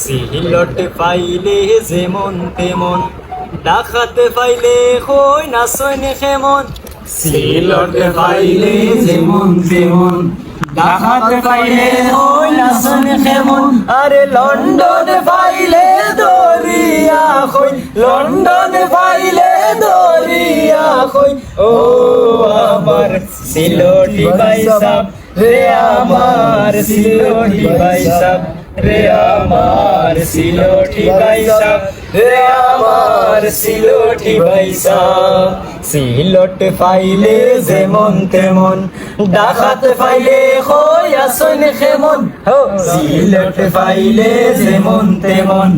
সিলট পাইলে যেমন তেমন, ডাকাতে পাইলে কই না সৈনে কেমন সিলট পাইলে যেমন তেমন, ডাকাতে পাইলে কই না সৈনে কেমন আরে লন্ডন পাইলে দরিয়া কই লন্ডন পাইলে দরিয়া কই ও আমার সিলটি বাইসাব রে আমার সিলটি বাইসাব রে আমার সিলটি বাইসাব রে আমার সিলটি বাইসাব সিলট ফাইলে যেমন তেমন, ডাকাত ফাইলে কই আসন কেমন হো, সিলট ফাইলে যেমন তেমন,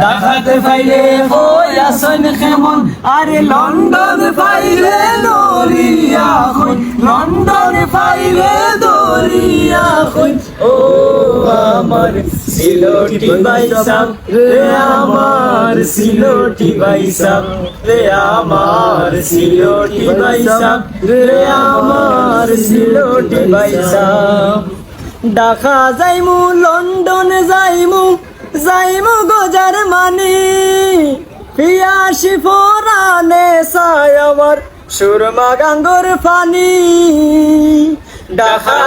ডাকাত ফাইলে কই আসন কেমন আরে লন্ডন ফাইলে দরিয়া কই লন্ডন ফাইলে দরিয়া কই ও আমার সিলোটি বাইসাব রে আমার সিলোটি বাইসাব রে আমার সিলোটি বাইসাব রে আমার সিলোটি বাইসাব ডাকা যাইমু, লন্ডন যাইমু যাইমু গজার মানি পিয়াসি ফোরানে সাই আমার সুরমা গাঙ্গর ফানি। ডাকা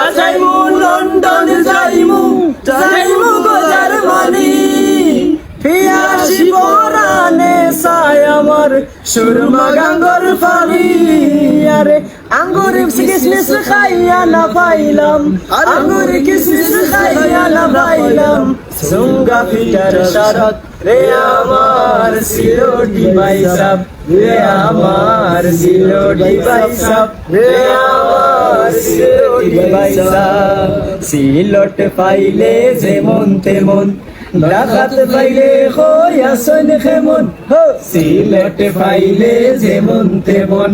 সুরমা গাঙ্গর ফানি আরে আঙ্গুর কিসমিস খাইয়া না পাইলাম, আঙ্গুর কিসমিস খাইয়া না পাইলাম। সুঙ্গা ফিটার শরৎ, রে আমার সিলোটি বাইসাব, রে আমার সিলোটি বাইসাব, রে আমার সিলোটি বাইসাব। সিলট পাইলে যেমন তেমন ডাকাত পাইলে কই আসন কেমন? হো, সিলেট পাইলে যেমন তেমন।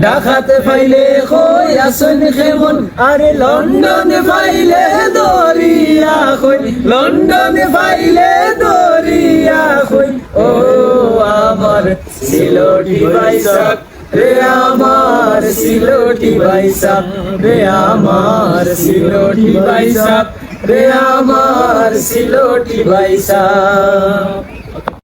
ডাকাত পাইলে কই আসন কেমন? আরে লন্ডন পাইলে দরিয়া কই লন্ডন পাইলে দরিয়া কই ও, আমার সিলোটি বাইসাক রে আমার সিলোটি বাইসাক রে আমার সিলোটি বাইসাক রে আমার সিলোটি বাইসাক